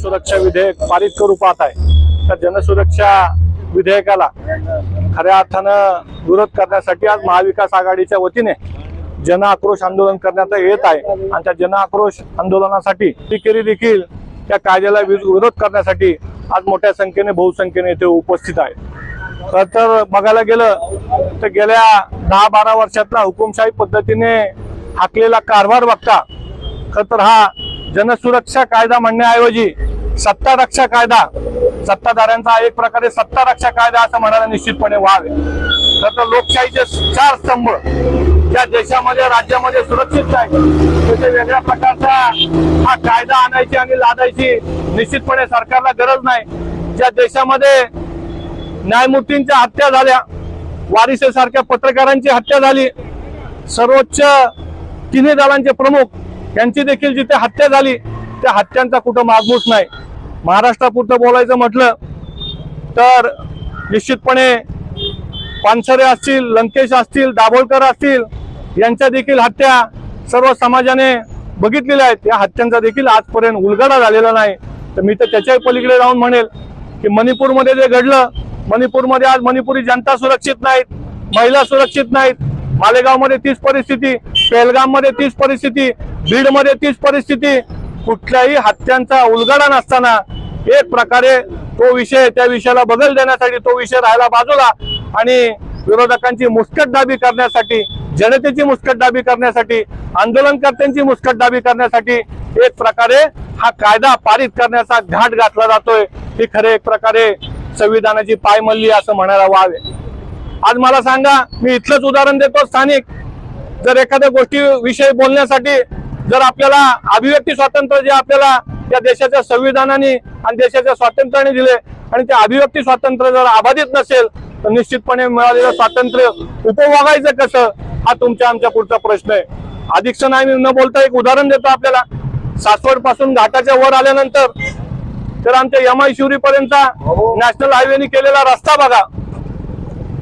सुरक्षा विधेयक पारित करू पाहत आहे. तर जनसुरक्षा विधेयकाला खऱ्या अर्थानं विरोध करण्यासाठी आज महाविकास आघाडीच्या वतीने जन आक्रोश आंदोलन करण्यात येत आहे. आणि त्या जन आक्रोश आंदोलनासाठी टिकेरी देखील त्या कायद्याला विरोध करण्यासाठी आज मोठ्या संख्येने बहुसंख्येने इथे उपस्थित आहे. खर तर बघायला गेलं तर गेल्या दहा बारा वर्षातला हुकुमशाही पद्धतीने हाकलेला कारभार बघता खर तर हा जनसुरक्षा कायदा म्हणण्याऐवजी सत्ता रक्षा कायदा सत्ताधाऱ्यांचा एक प्रकारे सत्ता रक्षा कायदा असं म्हणायला निश्चितपणे व्हावे खर तर लोकशाहीचे चार स्तंभ या देशामध्ये राज्यामध्ये सुरक्षित आहे त्याचे वेगळ्या प्रकारचा हा कायदा आणायची आणि लादायची निश्चितपणे सरकारला गरज नाही. ज्या देशामध्ये न्यायमूर्तींच्या हत्या झाल्या वारिसेसारख्या पत्रकारांची हत्या झाली सर्वोच्च तिन्ही दलांचे प्रमुख यांची देखील जिथे हत्या झाली त्या हत्यांचा कुठं मागमूस नाही. महाराष्ट्रापुरतं बोलायचं म्हटलं तर निश्चितपणे पानसरे असतील लंकेश असतील दाभोळकर असतील यांच्या देखील हत्या सर्व समाजाने बघितलेल्या आहेत. या हत्यांचा देखील आजपर्यंत उलगडा झालेला नाही. तर मी तर त्याच्याही पलीकडे जाऊन म्हणेल की मणिपूरमध्ये जे घडलं मणिपूरमध्ये आज मणिपुरी जनता सुरक्षित नाहीत महिला सुरक्षित नाहीत मालेगावमध्ये तीच परिस्थिती पेलगाममध्ये तीच परिस्थिती बीडमध्ये तीच परिस्थिती. कुठल्याही हत्यांचा उलगडा नसताना एक प्रकारे तो विषय त्या विषयाला बदल देण्यासाठी तो विषय राहायला बाजूला आणि विरोधकांची मुस्कटदाबी करण्यासाठी जनतेची मुस्कटदाबी करण्यासाठी आंदोलनकर्त्यांची मुस्कटदाबी करण्यासाठी एक प्रकारे हा कायदा पारित करण्याचा घाट घातला जातोय. ही खरे एक प्रकारे संविधानाची पायमल्ली असं म्हणायला वावे आज मला सांगा मी इथलंच उदाहरण देतो स्थानिक. जर एखाद्या गोष्टी विषयी बोलण्यासाठी जर आपल्याला अभिव्यक्ती स्वातंत्र्य जे आपल्याला या देशाच्या संविधानाने आणि देशाच्या स्वातंत्र्याने दिले आणि ते अभिव्यक्ती स्वातंत्र्य जर अबाधित नसेल तर निश्चितपणे मिळालेलं स्वातंत्र्य उपभोगायचं कसं हा तुमच्या आमच्या पुढचा प्रश्न आहे. अधिक नाही न बोलता एक उदाहरण देतो आपल्याला. सासवडपासून घाटाच्या वर आल्यानंतर तर आमच्या यमाई शिवरी पर्यंतचा नॅशनल हायवेने केलेला रस्ता बघा.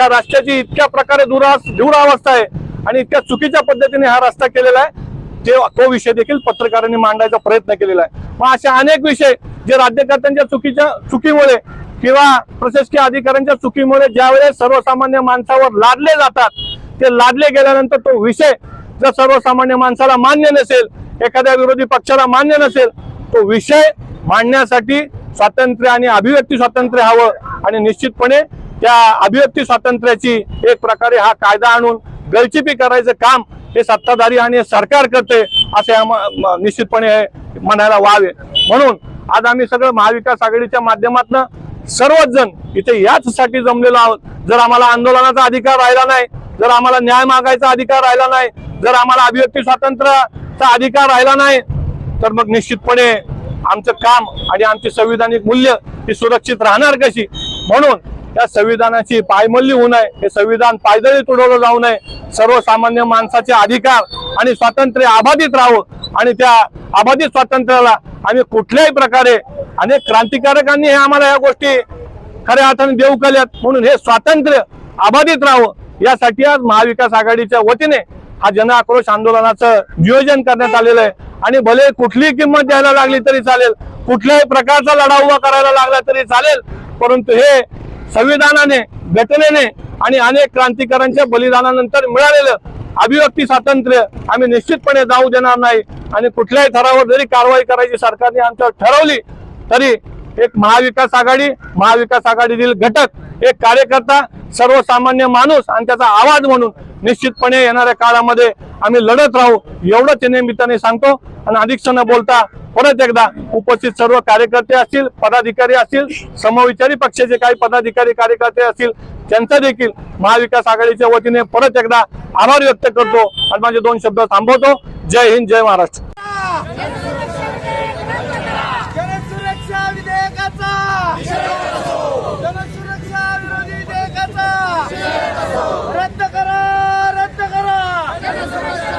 त्या रस्त्याची इतक्या प्रकारे दुरास दुरावस्था आहे आणि इतक्या चुकीच्या पद्धतीने हा रस्ता केलेला आहे ते तो विषय देखील पत्रकारांनी मांडायचा प्रयत्न केलेला आहे. मग असे अनेक विषय जे राज्यकर्त्यांच्या चुकीच्या चुकीमुळे किंवा प्रशासकीय अधिकाऱ्यांच्या चुकीमुळे ज्यावेळेस सर्वसामान्य माणसावर लादले जातात ते लादले गेल्यानंतर तो विषय जर सर्वसामान्य माणसाला मान्य नसेल एखाद्या विरोधी पक्षाला मान्य नसेल तो विषय मांडण्यासाठी स्वातंत्र्य आणि अभिव्यक्ती स्वातंत्र्य हवं आणि निश्चितपणे त्या अभिव्यक्ती स्वातंत्र्याची एक प्रकारे हा कायदा आणून गळचिपी करायचं काम हे सत्ताधारी आणि सरकार करते असे म- निश्चितपणे म्हणायला व्हावे म्हणून आज आम्ही सगळं महाविकास आघाडीच्या माध्यमातून सर्वच जण इथे याचसाठी जमलेलो आहोत. जर आम्हाला आंदोलनाचा अधिकार राहिला नाही जर आम्हाला न्याय मागायचा अधिकार राहिला नाही जर आम्हाला अभिव्यक्ती स्वातंत्र्याचा अधिकार राहिला नाही तर मग निश्चितपणे आमचं काम आणि आमची संविधानिक मूल्य ही सुरक्षित राहणार कशी? म्हणून या संविधानाची पायमल्ली होऊ नये. हे संविधान पायदळी तुडवलं जाऊ नये. सर्वसामान्य माणसाचे अधिकार आणि स्वातंत्र्य अबाधित राहावं आणि त्या अबाधित स्वातंत्र्याला आम्ही कुठल्याही प्रकारे अनेक क्रांतिकारकांनी हे आम्हाला या गोष्टी खऱ्या अर्थाने देऊ केल्यात. म्हणून हे स्वातंत्र्य अबाधित राहावं. यासाठी आज महाविकास आघाडीच्या वतीने हा जन आक्रोश आंदोलनाचं नियोजन करण्यात आलेलं आहे. आणि भले कुठलीही किंमत द्यायला लागली तरी चालेल. कुठल्याही प्रकारचा लढा उभा करायला लागला तरी चालेल. परंतु हे संविधानाने घटनेने आणि अनेक क्रांतिकारांच्या बलिदानानंतर मिळालेलं अभिव्यक्ती स्वातंत्र्य आम्ही निश्चितपणे जाऊ देणार नाही. आणि कुठल्याही थरावर जरी कारवाई करायची सरकारने आमच्यावर ठरवली तरी एक महाविकास आघाडी महाविकास आघाडीतील घटक एक कार्यकर्ता सर्वसामान्य माणूस आणि त्याचा आवाज म्हणून निश्चितपणे येणाऱ्या काळामध्ये आम्ही लढत राहू एवढंच या निमित्ताने सांगतो. आणि अधिक न बोलता परत एकदा उपस्थित सर्व कार्यकर्ते असतील पदाधिकारी असतील समविचारी पक्षाचे काही पदाधिकारी कार्यकर्ते असतील त्यांचा देखील महाविकास आघाडीच्या वतीने परत एकदा आभार व्यक्त करतो. आणि माझे दोन शब्द थांबवतो. जय हिंद जय महाराष्ट्र जनसुरक्षा विधेयकाचा जनसुरक्षा विरोधी विधेयकाचा रद्द करा रद्द करा जनसुरक्षा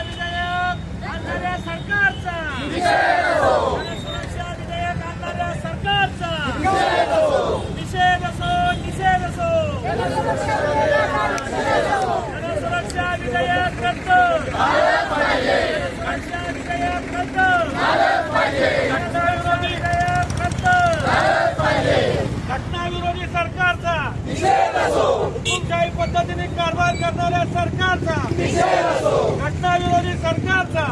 विधेयक आणणाऱ्या सरकारचा जनसुरक्षा विधेयक आणणाऱ्या सरकारचा निषेध असो निषेध असो जनसुरक्षा विधेयक रद्द जनसुरक्षा विधेयक रद्द घटनाविरोधी विधेयक रद्द घटनाविरोधी हुकुमशाही पद्धतीने कारभार करणाऱ्या सरकारचा घटनाविरोधी सरकारचा